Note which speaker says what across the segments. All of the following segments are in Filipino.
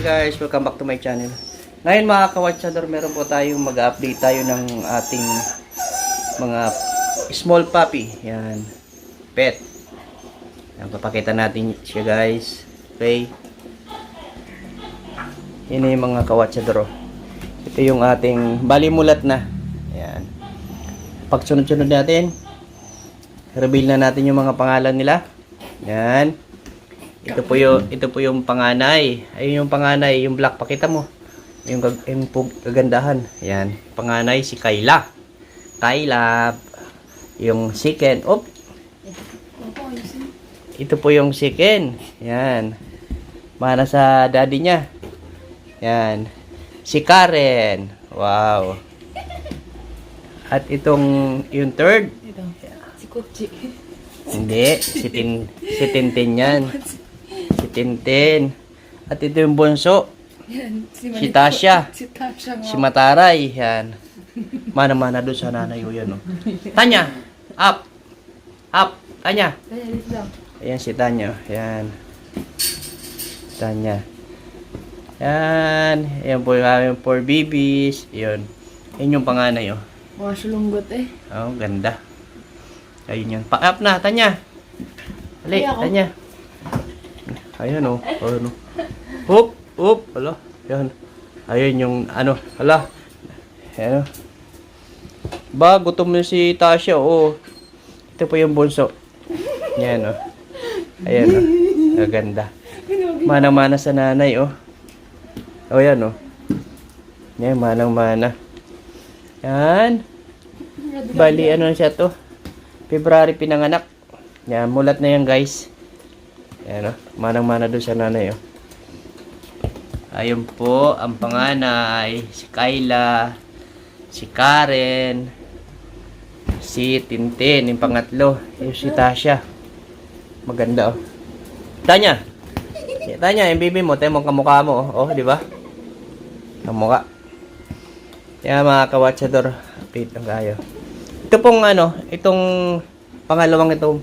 Speaker 1: Hi guys, welcome back to my channel. Ngayon mga kawatsador, meron po tayong mag-update tayo ng ating mga small puppy. Yan. Pet. Yan, papakita natin siya guys. Okay. Yan yung mga kawatsador. oh. Ito yung ating balimulat na. Yan. Pagsunod-sunod natin, reveal na natin yung mga pangalan nila. Yan. Ito po yung ito po yung panganay. Ayun yung panganay, yung black pakita mo. Yung gag- yung kagandahan. Yan, panganay si Kayla. Kayla. Yung second. Op. Ito po yung second. Yan. Mana sa daddy niya. Yan. Si Karen. Wow. At itong yung third.
Speaker 2: Ito. Si Kuchi.
Speaker 1: Hindi, si Tin si Tintin yan. Si Tintin. At ito yung bunso,
Speaker 2: Yan. Si,
Speaker 1: Si Tasha.
Speaker 2: Si Tasha nga.
Speaker 1: si Mataray. Yan. Mana-mana doon sa nanay ko yan. Oh. Tanya, up. Up. Tanya. Ayan si Tanya. Yan. Tanya. Yan. Yan po yung aming four babies. Yun. Yan yung panganay oh.
Speaker 2: Mga sulunggot eh.
Speaker 1: Oh, ganda. Ayun yan. Pa-up na, Tanya. Hali,
Speaker 2: Ay,
Speaker 1: Tanya. Ayun oh. Ayun oh. Hop, hop. Hala. Yan. Ayun yung ano. Hala. Yan oh. Ba, gutom na si Tasha. Oh. Ito po yung bunso. Yan oh. Ayan oh. Gaganda. Manang-mana sa nanay oh. Oh, yan oh. Yan, manang-mana. Yan. Bali, ano siya to? February pinanganak. Yan, mulat na yan guys. Yan o, manang-mana doon sa nanay o. Ayun po, ang panganay, si Kyla, si Karen, si Tintin, yung pangatlo, yung si Tasha. Maganda o. Tanya! Tanya, yung baby mo, tayo mo kamukha mo o, oh, di ba? Kamukha. Yan mga kawatsador, update lang tayo. Ito pong ano, itong pangalawang ito,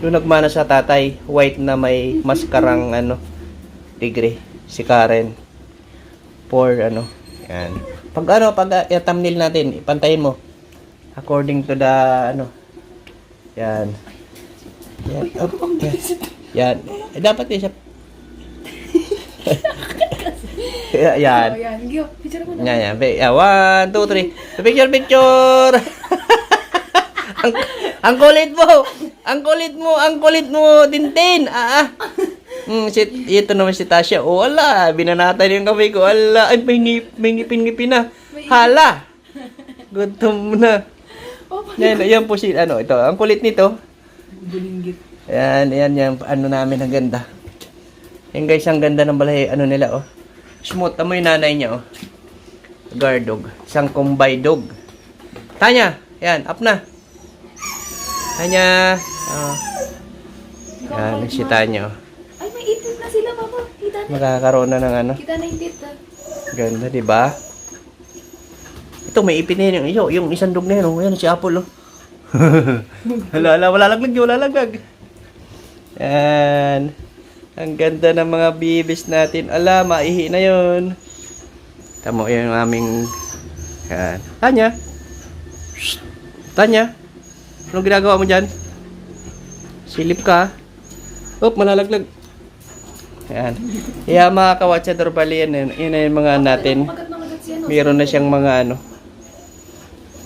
Speaker 1: yung nagmana sa tatay, white na may maskarang ano, tigre, si Karen. For ano, yan. Pag ano, pag uh, thumbnail natin, ipantayin mo. According to the, ano, yan. Yan. Oh, yan. yan. Eh, dapat din siya. yan.
Speaker 2: Oh, yan.
Speaker 1: Yan, yan. Be- yeah, one, two, three. Picture, picture! ang, ang kulit mo! Ang kulit mo! Ang kulit mo! Tintin! Ah, ah. Hmm, si, ito naman si Tasha. Oh, wala. Binanatan yung kamay ko. Ala. Ay, may, ngip, may ngipin-ngipin na. Hala! Gutom na.
Speaker 2: Oh,
Speaker 1: Yan, yan po si, ano, ito. Ang kulit nito.
Speaker 2: bulinggit.
Speaker 1: Yan, yan, yan. Ano namin, ang ganda. Yan guys, ang ganda ng balay, ano nila, oh. Smooth. Tamo yung nanay niya, oh. Guard dog. Isang kumbay dog. Tanya, yan, up na. Tanya. Oh. Yan, si Tanya, oh.
Speaker 2: Ay, may itit na sila, papa. Kita na.
Speaker 1: Magkakaroon na ng ano.
Speaker 2: Kita na itit na.
Speaker 1: Ganda, di ba? Ito, may ipin na yun. Yung, yung isang dog na yun, oh. Yan, si Apple, oh. hala, hala, wala laglag, wala laglag. Yan. Ang ganda ng mga bibis natin. Ala, maihi na yun. Tamo yun yung aming... Yan. Tanya. Tanya. Anong ginagawa mo dyan? Silip ka. Oop, malalaglag. Yan. Kaya mga kawatsador bali yan. Yun na yung mga natin.
Speaker 2: Magat na magat siya, no?
Speaker 1: Meron na siyang mga ano.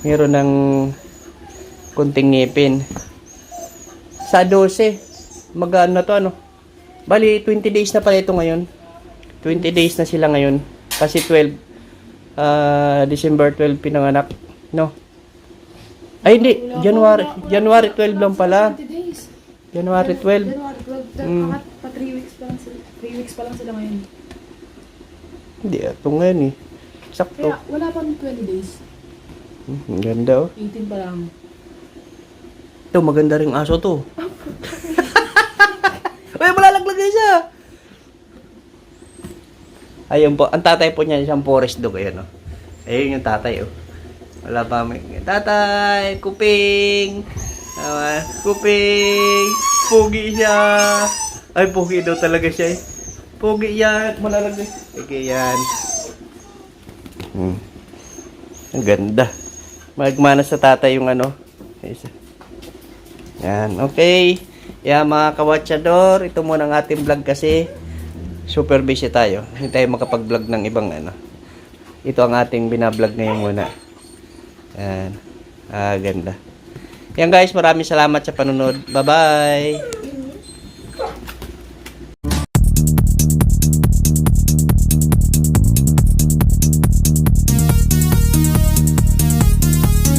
Speaker 1: Meron ng kunting ngipin. Sa 12. Mag ano na to ano. Bali, 20 days na pala ito ngayon. 20 days na sila ngayon. Kasi 12. ah December 12 pinanganak. No? Ay, hindi. January, January 12 lang pala.
Speaker 2: 20 days.
Speaker 1: January 12.
Speaker 2: January 12.
Speaker 1: Mm.
Speaker 2: Pa, pa 3 weeks pa lang sila. 3 weeks pa lang sila ngayon.
Speaker 1: Hindi, ito ngayon eh. Sakto.
Speaker 2: Kaya wala pang 20 days.
Speaker 1: Hmm, ganda oh.
Speaker 2: 18 pa lang.
Speaker 1: Ito, maganda ring aso to. Uy, malalaglag na siya. Ayun po, ang tatay po niya isang forest dog, ayun oh. Ayun yung tatay oh. Wala pa may... Tatay! Kuping! Tama, kuping! Pugi siya! Ay, pugi daw talaga siya eh. Pugi yan. Malalagay. Pugi yan. Hmm. Ang ganda. Magmana sa tatay yung ano. Isa. Yan. Okay. Yan mga kawatsador. Ito muna ang ating vlog kasi super busy tayo. Hindi tayo makapag-vlog ng ibang ano. Ito ang ating binablog ngayon muna. Yan. Ah, ganda. Yan guys, maraming salamat sa panunod. Bye-bye!